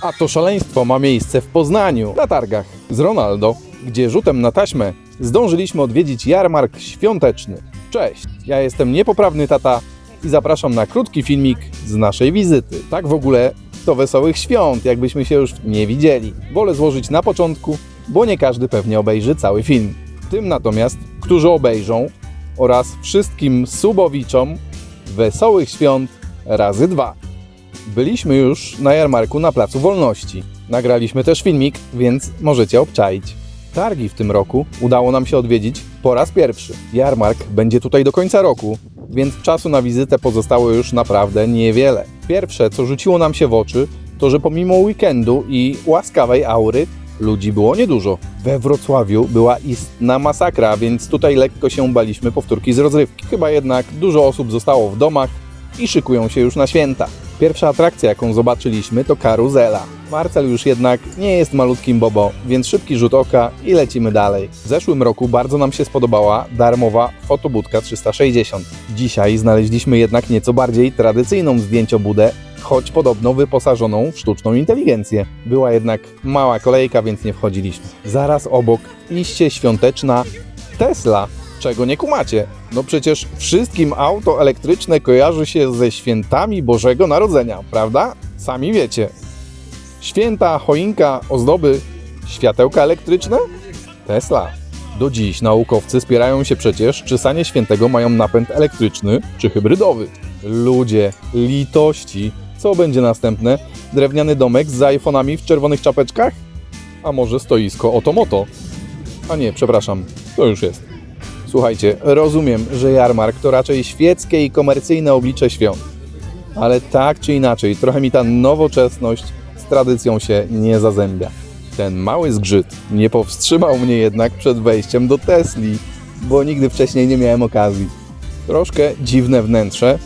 A to szaleństwo ma miejsce w Poznaniu, na targach z Ronaldo, gdzie rzutem na taśmę zdążyliśmy odwiedzić jarmark świąteczny. Cześć, ja jestem niepoprawny tata i zapraszam na krótki filmik z naszej wizyty. Tak w ogóle to wesołych świąt, jakbyśmy się już nie widzieli. Wolę złożyć na początku, bo nie każdy pewnie obejrzy cały film. Tym natomiast, którzy obejrzą oraz wszystkim subowiczom wesołych świąt razy dwa. Byliśmy już na jarmarku na Placu Wolności. Nagraliśmy też filmik, więc możecie obczaić. Targi w tym roku udało nam się odwiedzić po raz pierwszy. Jarmark będzie tutaj do końca roku, więc czasu na wizytę pozostało już naprawdę niewiele. Pierwsze, co rzuciło nam się w oczy, to że pomimo weekendu i łaskawej aury, ludzi było niedużo. We Wrocławiu była istna masakra, więc tutaj lekko się baliśmy powtórki z rozrywki. Chyba jednak dużo osób zostało w domach i szykują się już na święta. Pierwsza atrakcja, jaką zobaczyliśmy, to karuzela. Marcel już jednak nie jest malutkim bobo, więc szybki rzut oka i lecimy dalej. W zeszłym roku bardzo nam się spodobała darmowa fotobudka 360. Dzisiaj znaleźliśmy jednak nieco bardziej tradycyjną zdjęciobudę, choć podobno wyposażoną w sztuczną inteligencję. Była jednak mała kolejka, więc nie wchodziliśmy. Zaraz obok iście świąteczna Tesla. Czego nie kumacie? No przecież wszystkim auto elektryczne kojarzy się ze świętami Bożego Narodzenia, prawda? Sami wiecie. Święta, choinka, ozdoby, światełka elektryczne? Tesla. Do dziś naukowcy spierają się przecież, czy sanie świętego mają napęd elektryczny czy hybrydowy. Ludzie, litości. Co będzie następne? Drewniany domek z iPhone'ami w czerwonych czapeczkach? A może stoisko otomoto? A nie, przepraszam, to już jest. Słuchajcie, rozumiem, że jarmark to raczej świeckie i komercyjne oblicze świąt. Ale tak czy inaczej, trochę mi ta nowoczesność z tradycją się nie zazębia. Ten mały zgrzyt nie powstrzymał mnie jednak przed wejściem do Tesli, bo nigdy wcześniej nie miałem okazji. Troszkę dziwne wnętrze,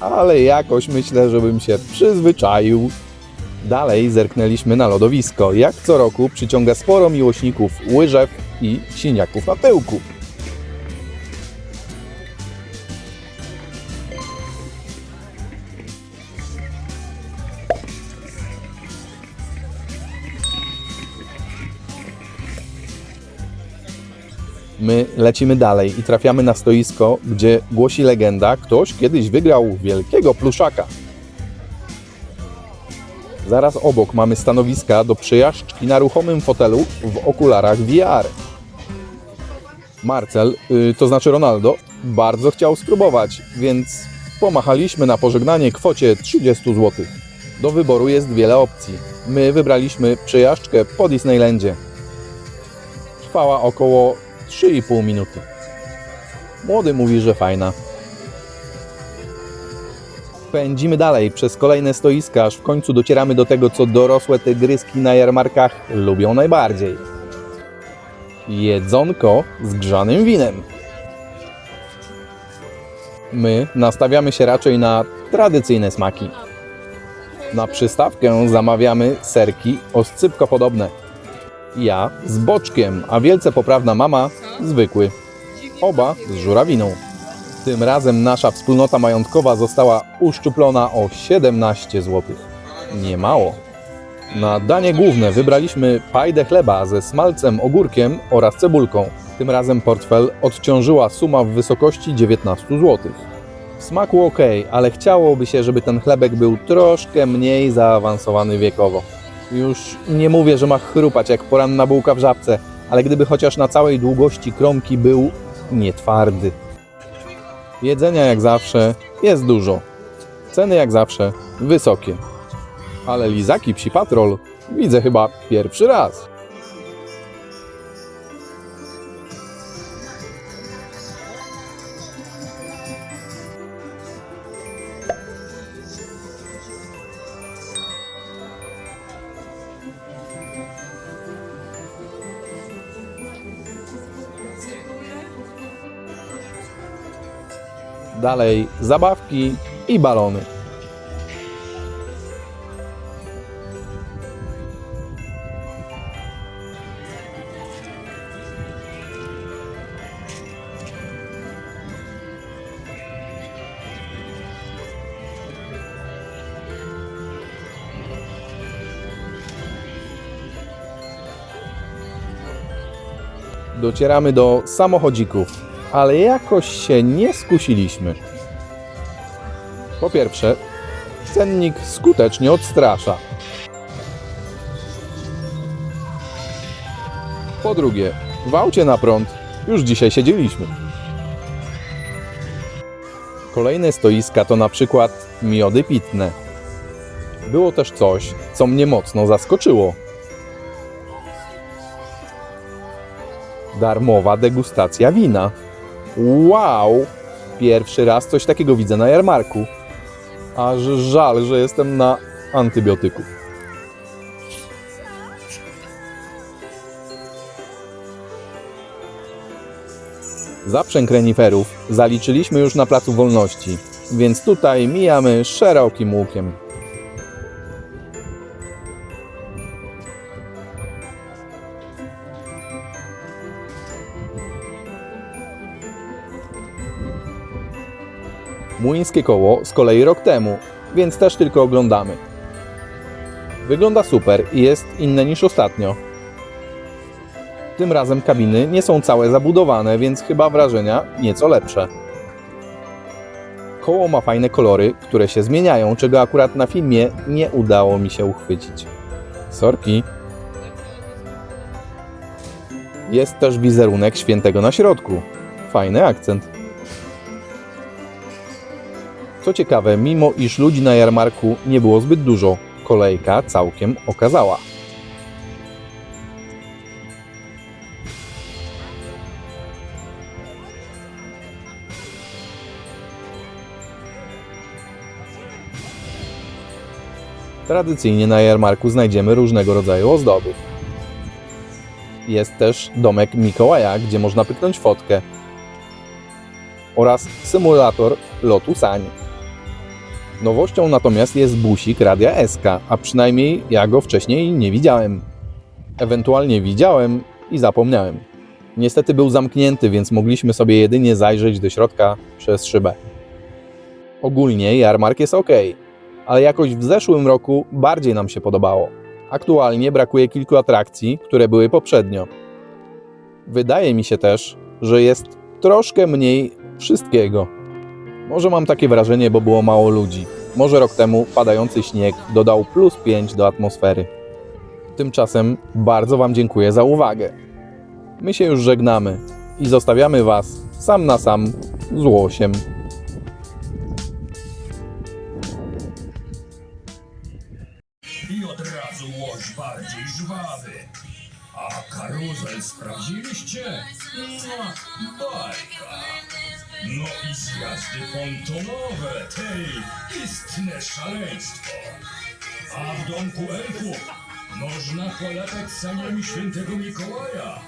ale jakoś myślę, żebym się przyzwyczaił. Dalej zerknęliśmy na lodowisko. Jak co roku przyciąga sporo miłośników łyżew i siniaków na tyłku. My lecimy dalej i trafiamy na stoisko, gdzie głosi legenda, ktoś kiedyś wygrał wielkiego pluszaka. Zaraz obok mamy stanowiska do przejażdżki na ruchomym fotelu w okularach VR. Marcel, y, to znaczy Ronaldo, bardzo chciał spróbować, więc pomachaliśmy na pożegnanie kwocie 30 zł. Do wyboru jest wiele opcji. My wybraliśmy przejażdżkę po Disneylandzie. Trwała około 3,5 minuty. Młody mówi, że fajna. Pędzimy dalej przez kolejne stoiska, aż w końcu docieramy do tego, co dorosłe tygryski na jarmarkach lubią najbardziej. Jedzonko z grzanym winem. My nastawiamy się raczej na tradycyjne smaki. Na przystawkę zamawiamy serki oscypko podobne. Ja z boczkiem, a wielce poprawna mama zwykły. Oba z żurawiną. Tym razem nasza wspólnota majątkowa została uszczuplona o 17 zł. Nie mało. Na danie główne wybraliśmy pajdę chleba ze smalcem, ogórkiem oraz cebulką. Tym razem portfel odciążyła suma w wysokości 19 zł. W smaku ok, ale chciałoby się, żeby ten chlebek był troszkę mniej zaawansowany wiekowo. Już nie mówię, że ma chrupać jak poranna bułka w żabce, ale gdyby chociaż na całej długości kromki był nietwardy. Jedzenia jak zawsze jest dużo. Ceny jak zawsze wysokie. Ale lizaki psi patrol widzę chyba pierwszy raz. dalej zabawki i balony. Docieramy do samochodzików ale jakoś się nie skusiliśmy. Po pierwsze, cennik skutecznie odstrasza. Po drugie, w aucie na prąd już dzisiaj siedzieliśmy. Kolejne stoiska to na przykład miody pitne. Było też coś, co mnie mocno zaskoczyło. Darmowa degustacja wina. Wow! Pierwszy raz coś takiego widzę na jarmarku. Aż żal, że jestem na antybiotyku. Zaprzęg reniferów zaliczyliśmy już na Placu Wolności, więc tutaj mijamy szerokim łukiem. Młyńskie koło z kolei rok temu, więc też tylko oglądamy. Wygląda super i jest inne niż ostatnio. Tym razem kabiny nie są całe zabudowane, więc chyba wrażenia nieco lepsze. Koło ma fajne kolory, które się zmieniają, czego akurat na filmie nie udało mi się uchwycić. Sorki. Jest też wizerunek świętego na środku. Fajny akcent. Co ciekawe, mimo iż ludzi na jarmarku nie było zbyt dużo, kolejka całkiem okazała. Tradycyjnie na jarmarku znajdziemy różnego rodzaju ozdoby. Jest też domek Mikołaja, gdzie można pyknąć fotkę. Oraz symulator lotu sań. Nowością natomiast jest busik Radia SK, a przynajmniej ja go wcześniej nie widziałem. Ewentualnie widziałem i zapomniałem. Niestety był zamknięty, więc mogliśmy sobie jedynie zajrzeć do środka przez szybę. Ogólnie jarmark jest ok, ale jakoś w zeszłym roku bardziej nam się podobało. Aktualnie brakuje kilku atrakcji, które były poprzednio. Wydaje mi się też, że jest troszkę mniej wszystkiego. Może mam takie wrażenie, bo było mało ludzi. Może rok temu padający śnieg dodał plus 5 do atmosfery. Tymczasem bardzo Wam dziękuję za uwagę. My się już żegnamy i zostawiamy Was sam na sam z łosiem. I od razu łoś bardziej żwawy. A karuzel sprawdziliście? No, bajka. No i zjazdy pontonowe, tej istne szaleństwo. A w domku elfów można polatać saniami świętego Mikołaja.